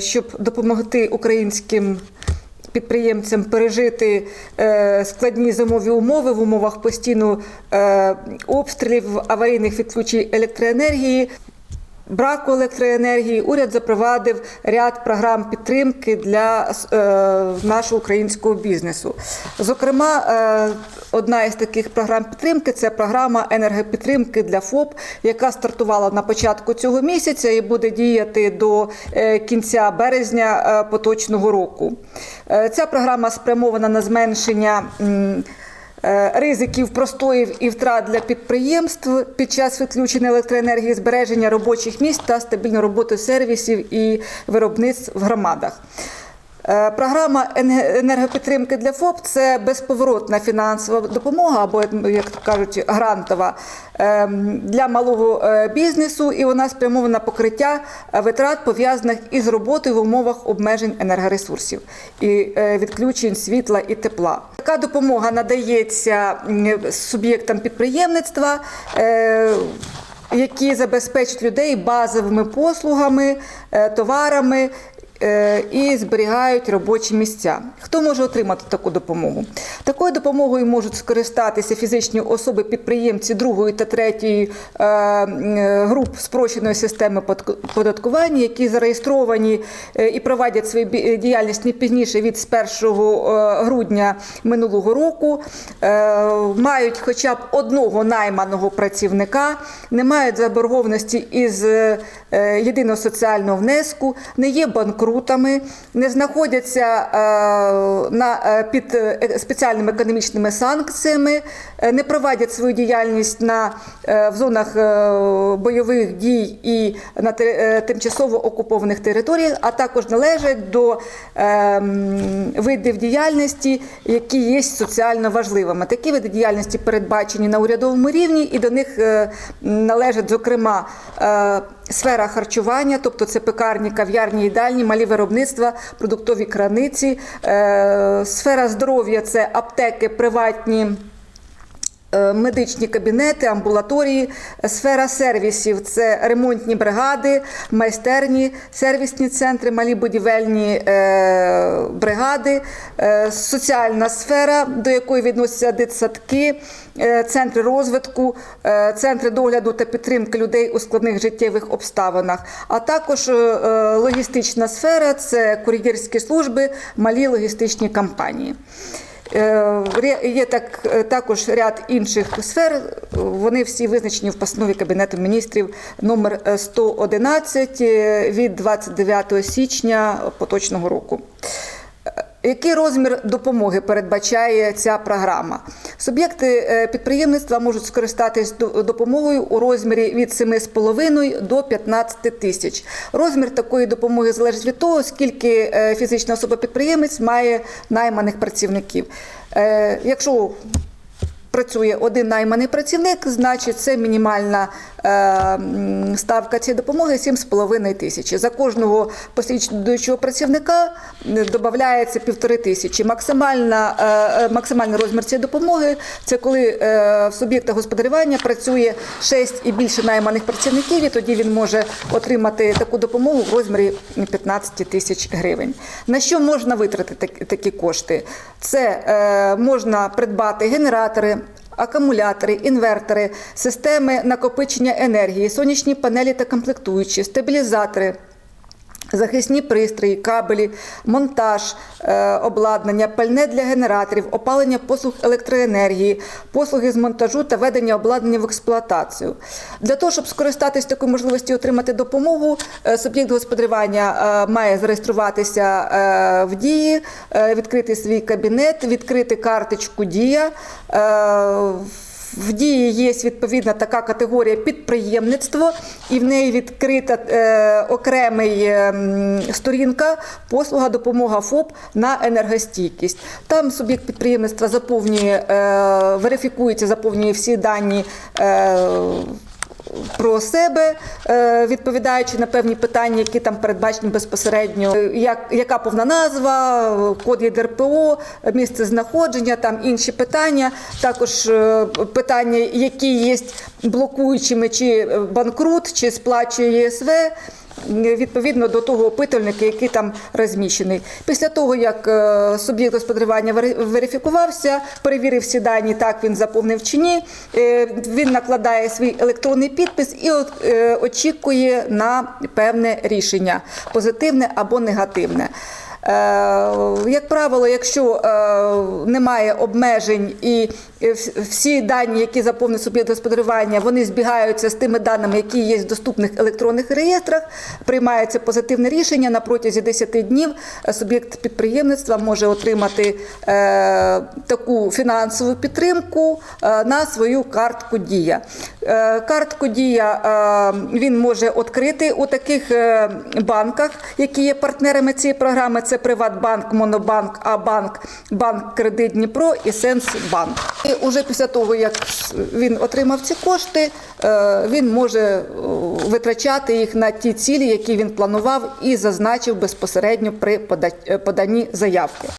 щоб допомогти українським підприємцям пережити е, складні зимові умови в умовах постійно е, обстрілів, аварійних відключень електроенергії. Браку електроенергії уряд запровадив ряд програм підтримки для е, нашого українського бізнесу. Зокрема, одна із таких програм підтримки це програма енергопідтримки для ФОП, яка стартувала на початку цього місяця і буде діяти до е, кінця березня е, поточного року. Е, Ця програма спрямована на зменшення. Ризиків простоїв і втрат для підприємств під час відключення електроенергії, збереження робочих місць та стабільної роботи сервісів і виробництв в громадах. Е, Програма енергопідтримки для ФОП це безповоротна фінансова допомога, або як кажуть, грантова ем, для малого е, бізнесу, і вона спрямована на покриття е, витрат пов'язаних із роботою в умовах обмежень енергоресурсів і відключень світла і тепла. Така допомога надається суб'єктам підприємництва. які забезпечать людей базовими послугами, товарами і зберігають робочі місця. Хто може отримати таку допомогу? Такою допомогою можуть скористатися фізичні особи підприємці другої та третьої е, е, груп спрощеної системи податкування, які зареєстровані е, і проводять свою діяльність не пізніше від з 1 е, грудня минулого року, е, мають хоча б одного найманого працівника, не мають заборгованості із е, єдиного соціального внеску, не є банкрутами, не знаходяться е, на, е, під е, спеціальними економічними санкціями, не проводять свою діяльність на, в зонах бойових дій і на тимчасово окупованих територіях, а також належать до видів діяльності, які є соціально важливими. Такі види діяльності передбачені на урядовому рівні, і до них належать, зокрема, сфера харчування, тобто це пекарні, кав'ярні, їдальні, малі виробництва, продуктові краниці, е, сфера здоров'я це аптеки, приватні. Е, Медичні кабінети, амбулаторії, сфера сервісів це ремонтні бригади, майстерні, сервісні центри, малі будівельні е, бригади, е, соціальна сфера, до якої відносяться дитсадки, центри розвитку, центри догляду та підтримки людей у складних життєвих обставинах, а також логістична сфера це кур'єрські служби, малі логістичні компанії. Е, Є так, е, також ряд інших сфер. Вони всі визначені в постанові Кабінету міністрів номер е, 111 е, від 29 січня поточного року. Який розмір допомоги передбачає ця програма? Суб'єкти е, підприємництва можуть скористатись до- допомогою у розмірі від 7,5 до 15 тисяч. Розмір такої допомоги залежить від того, скільки е, фізична особа-підприємець має найманих працівників. Е, Якщо працює один найманий працівник, значить це мінімальна е, ставка цієї допомоги 7,5 тисячі. За кожного послідуючого працівника е, додається півтори тисячі. Максимальна, е, е, максимальний розмір цієї допомоги це коли е, в суб'єкта господарювання працює 6 і більше найманих працівників, і тоді він може отримати таку допомогу в розмірі 15 тисяч гривень. На що можна витратити такі кошти? Це е, можна придбати генератори. Акумулятори, інвертори, системи накопичення енергії, сонячні панелі та комплектуючі, стабілізатори, захисні пристрої, кабелі, монтаж е, обладнання, пальне для генераторів, опалення послуг електроенергії, послуги з монтажу та ведення обладнання в експлуатацію. Для того, щоб скористатись такою можливістю отримати допомогу, е, суб'єкт господарювання е, має зареєструватися в дії, відкрити свій кабінет, відкрити карточку Дія. В дії є відповідна така категорія підприємництво, і в неї відкрита е, окремий е, сторінка послуга допомога ФОП на енергостійкість. Там суб'єкт підприємництва заповнює, е, верифікується, заповнює всі дані. Е, про себе, е, відповідаючи на певні питання, які там передбачені безпосередньо, Е, як, яка повна назва, код ЄДРПО, місце знаходження, там інші питання, також е, питання, які є блокуючими, чи банкрут, чи сплачує ЄСВ. Відповідно до того опитувальника, який там розміщений. Після того, як е, суб'єкт господарювання вери- верифікувався, перевірив всі дані, так він заповнив чи ні, е, він накладає свій електронний підпис і е, очікує на певне рішення позитивне або негативне. Е, Як правило, якщо е, немає обмежень і всі дані, які заповнив суб'єкт господарювання, вони збігаються з тими даними, які є в доступних електронних реєстрах, приймається позитивне рішення на протязі 10 днів. е, Суб'єкт підприємництва може отримати таку фінансову підтримку на свою картку Дія. Картку Дія він може відкрити у таких банках, які є партнерами цієї програми. Це Приватбанк, Монобанк, Абанк, Банк Кредит Дніпро і Сенсбанк. І вже після того, як він отримав ці кошти, е, він може е, витрачати їх на ті цілі, які він планував і зазначив безпосередньо при е, поданні заявки.